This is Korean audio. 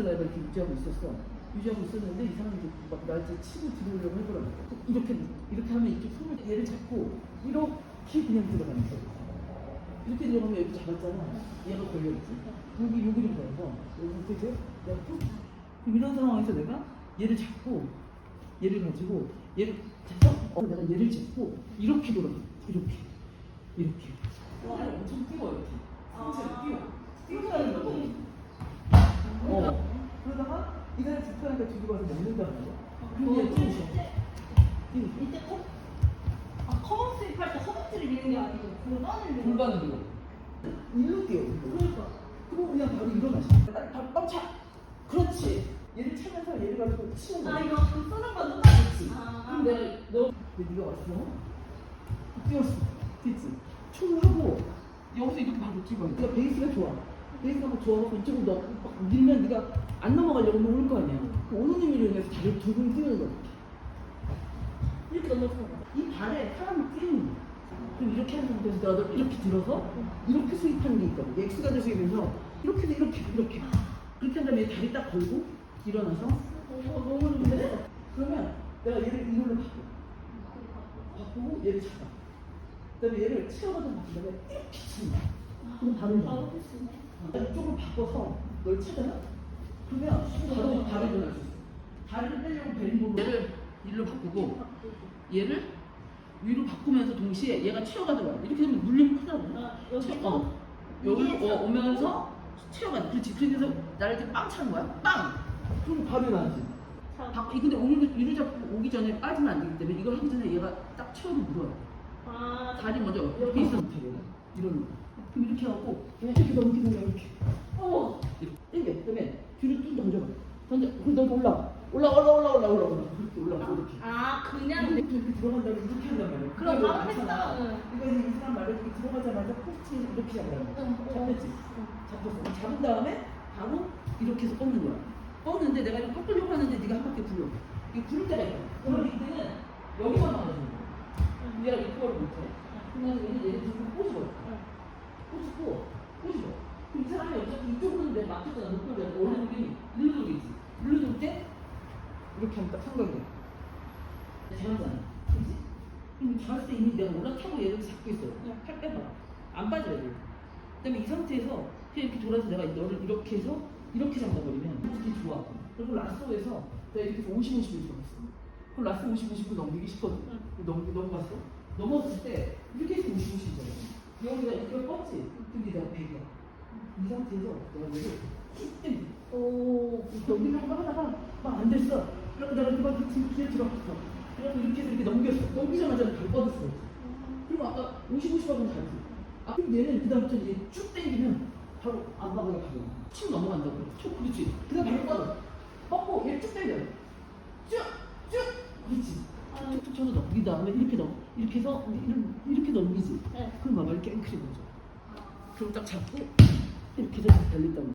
그래서 내가 이렇게 유지하고 있었어. 유지하고 있었는데 이 사람이 막 나한테 치고 들어오려고 하더라고. 이렇게 이렇게 하면 이쪽 손을 얘를 잡고 이렇게 그냥 들어가는 거야. 이렇게 들어가면 여기 잡았잖아. 얘가 걸려있지. 여기 여기를 걸어서 여기? 내가 툭. 그럼 이런 상황에서 내가 얘를 잡고 얘를 가지고 얘를 잡아 어, 내가 얘를 잡고 이렇게 돌아가. 이렇게 이렇게. 손을 엄청 띄워 이렇게. 상체를 띄워. 띄우라는 거지. 어. 그러다가 이 사람 집사니까 띄우셔. 띄우셔. 이때 허, 아, 커먼 스윕 할때 허벅지를 미는 게 아니고 골반을 미는 골반을 밀어. 일로 뛰어. 그러니까. 그리고 그냥 바로 일어나시. 딱 뻥차. 그렇지. 얘를 차면서 얘를 가지고 치는 거야. 아 이거 그 쓰는 건 똑같이 아, 그럼 내가 너 근데 네가 왔어? 뛰었어. 됐지? 춤을 하고 여기서 이렇게 바로 찍어야 돼. 네가 베이스가 좋아. 베이스가 막 좋아서 이쪽으로 너막 밀면 네가 안 넘어가려고 올거 아니야. 그 오는 힘으로 인해서 다리를 두근 띄우는 거야. 이렇게 넘어서 이 발에 사람을 띄우는 거야. 그럼 이렇게 하는 상태에서 너 이렇게 들어서 이렇게 스윕하는 게 있거든. X가 돼서 이면서 이렇게 돼 이렇게 이렇게 그렇게 한 다음에 다리 딱 걸고 일어나서 어, 너무 좋은데? 그러면 내가 얘를 이걸로 바꿔. 바꾸고 얘를 잡아. 그 다음에 얘를 채워가지고 바꾼 다음에 이렇게 거야. 그럼 바로 일어나. 했으네 이쪽을 바꿔서 널 차잖아? 그러면 바로 바로 일어날 수 있어. 다리를 빼려고 벨리로 얘를 일로 바꾸고 얘를 위로 바꾸면서 동시에 얘가 와. 이렇게 되면 물리면 크다고. 아, 여기 쳐- 어. 여기로 어, 오면서 치어가 그렇지. 그래서 나를 이렇게 빵 차는 거야. 빵. 그럼 바로 일어나지. 바, 이 근데 오늘 위로 잡고 오기 전에 빠지면 안 되기 때문에 이걸 하기 전에 얘가 딱 채워도 물어요. 아 다리 먼저 이렇게 있어. 이런 거. 이렇게 하고 이렇게 넘기는 거야 이렇게. 어 이렇게. 그다음에 뒤로 쭉 던져봐. 던져. 그럼 너 올라. 올라 올라 올라 올라 올라 올라. 이렇게 올라 이렇게. 아 그냥 이렇게 이렇게 들어간 다음에 이렇게 한단 말이야. 그럼 바로. 했어. 응. 이거 이제 이 사람 이렇게 들어가자마자 코치 이렇게 응. 잡혔지? 잡혔어. 잡은 다음에 바로 이렇게 해서 뻗는 거야. 뻗는데 내가 이렇게 꺾으려고 하는데 네가 한 바퀴 굴려. 이거 굴릴 때가 있어. 그럼 이때는 여기만 나가는 거야. 얘가 이거를 못해. 그러면 얘는 얘를 들고 꼬집어. 꼬집고 꼬집어. 그럼 이 사람이 어차피 이쪽으로는 내가 막혔잖아. 못 돌려. 원래 우리 일로 돌리지. 일로 돌 때 이렇게 딱 상관이 돼. 잘하잖아. 그지? 그럼 잘할 때 이미 내가 올라타고 얘를 잡고 있어. 그냥 팔 빼봐. 안 빠져야 돼. 그 다음에 이 상태에서 그냥 이렇게 돌아서 내가 너를 이렇게 해서 이렇게 잡아버리면 이렇게 좋아. 그리고 라쏘에서 내가 이렇게 해서 50, 50을 잡았어. 그럼 라쏘 50, 50을 넘기기 쉽거든. 넘기, 넘어갔어. 넘어갔을 때 이렇게 해서 50, 50이잖아. 여기가 이걸 뻗지? 근데 내가 100이야. 이 상태에서 내가 얘를 쭉 당겨. 오 넘기려고 하다가 막 안 됐어. 그만 그 뒤- 뒤에 들어갔어. 그래서 이렇게 해서 이렇게 넘겼어. 넘기자마자 발 뻗었어. 그리고 아까 50, 50 하고는 다르지. 아, 그럼 얘는 그다음부터 이제 쭉 당기면 바로 안 막아가 가고 쭉 넘어간다고. 쭉 그렇지. 그 다음 바로 뻗어. 뻗고 얘쭉 당겨. 쭉, 쭉. 그렇지. 툭툭 쳐서 넘긴 다음에 이렇게 넘, 이렇게 해서 이렇게, 넘기지. 네. 그럼 봐봐 이렇게 앵클이 오죠. 그럼 딱 잡고 이렇게 해서 달린다고.